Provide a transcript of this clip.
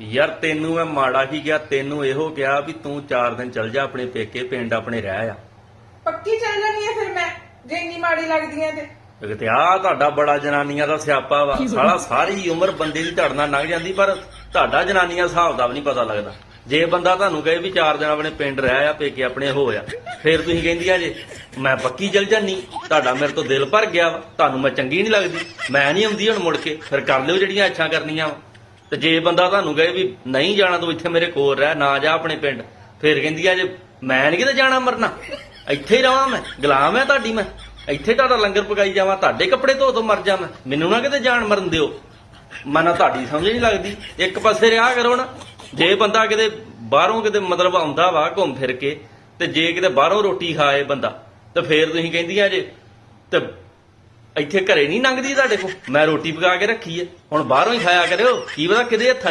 ਯਾਰ ਤੈਨੂੰ ਮੈਂ ਮਾੜਾ ਹੀ ਗਿਆ ਤੈਨੂੰ ਇਹੋ ਕਿਹਾ ਵੀ ਤੂੰ 4 ਦਿਨ ਚੱਲ ਜਾ ਆਪਣੇ ਪੇਕੇ ਪਿੰਡ ਆਪਣੇ ਰਹਿ ਆ। ਪੱਕੀ ਚੱਲ ਜਾਣੀ ਹੈ ਫਿਰ ਮੈਂ ਜੇ ਇੰਨੀ ਮਾੜੀ ਲੱਗਦੀ ਹੈ ਤੇ। ਕਿਤੇ ਆ ਤੁਹਾਡਾ ਬੜਾ ਜਨਾਨੀਆਂ ਦਾ ਸਿਆਪਾ ਵਾ ਸਾਲਾ ਸਾਰੀ ਉਮਰ ਬੰਦੇ ਦੀ ਝੜਨਾ ਲੰਘ ਜਾਂਦੀ ਪਰ ਤੁਹਾਡਾ ਜਨਾਨੀਆਂ ਹਿਸਾਬ ਦਾ ਵੀ ਨਹੀਂ ਪਤਾ ਲੱਗਦਾ। ਜੇ ਬੰਦਾ ਤੁਹਾਨੂੰ ਕਹੇ ਵੀ 4 ਦਿਨ ਆਪਣੇ ਪਿੰਡ ਰਹਿ ਆ ਪੇਕੇ ਆਪਣੇ ਹੋਇਆ ਫਿਰ ਤੁਸੀਂ ਕਹਿੰਦੀਆਂ ਜੇ ਮੈਂ ਪੱਕੀ ਚਲ ਜਾਨੀ ਤੁਹਾਡਾ ਮੇਰੇ ਤੋਂ ਦਿਲ ਭਰ ਗਿਆ ਵਾ ਤੁਹਾਨੂੰ ਮੈਂ ਚੰਗੀ ਨਹੀਂ ਲੱਗਦੀ ਮੈਂ ਨਹੀਂ ਆਉਂਦੀ ਹੁਣ ਮੁੜ ਕੇ ਫਿਰ ਕਰ ਲਿਓ ਜਿਹੜੀਆਂ ਇੱਛਾ ਕਰਨੀਆਂ ਵਾ। ਤੇ ਜੇ ਬੰਦਾ ਤੁਹਾਨੂੰ ਕਹੇ ਵੀ ਨਹੀਂ ਜਾਣਾ ਤੂੰ ਇੱਥੇ ਮੇਰੇ ਕੋਲ ਰਹਿ, ਨਾ ਜਾ ਆਪਣੇ ਪਿੰਡ, ਫਿਰ ਕਹਿੰਦੀ ਆ ਜੇ ਮੈਂ ਨਹੀਂ ਕਿਤੇ ਜਾਣਾ ਮਰਨਾ, ਇੱਥੇ ਹੀ ਰਵਾਂ ਮੈਂ, ਗੁਲਾਮ ਹੈ ਤੁਹਾਡੀ ਮੈਂ, ਇੱਥੇ ਤੁਹਾਡਾ ਲੰਗਰ ਪਕਾਈ ਜਾਵਾਂ, ਤੁਹਾਡੇ ਕੱਪੜੇ ਧੋ ਧੋ ਮਰ ਜਾ ਮੈਂ, ਮੈਨੂੰ ਨਾ ਕਿਤੇ ਜਾਣ ਮਰਨ ਦਿਓ। ਮਨ ਤੁਹਾਡੀ ਸਮਝ ਨਹੀਂ ਲੱਗਦੀ, ਇੱਕ ਪਾਸੇ ਰਿਹਾ ਕਰੋ ਨਾ, ਜੇ ਬੰਦਾ ਕਿਤੇ ਬਾਹਰੋਂ ਕਿਤੇ ਮਤਲਬ ਆਉਂਦਾ ਵਾ ਘੁੰਮ ਫਿਰ ਕੇ, ਤੇ ਜੇ ਕਿਤੇ ਬਾਹਰੋਂ ਰੋਟੀ ਖਾਏ ਬੰਦਾ, ਤੇ ਫੇਰ ਤੁਸੀਂ ਕਹਿੰਦੀਆਂ ਜੇ, ਤੇ ਇੱਥੇ ਘਰੇ ਨਹੀਂ ਲੰਘਦੀ ਤੁਹਾਡੇ ਕੋਲ? ਮੈਂ ਰੋਟੀ ਪਕਾ ਕੇ ਰੱਖੀ ਹੈ। ਹੁਣ ਬਾਹਰੋਂ ਹੀ ਖਾਇਆ ਕਰਿਓ। ਕੀ ਪਤਾ ਕਿਹਦੇ ਹੱਥਾਂ 'ਚ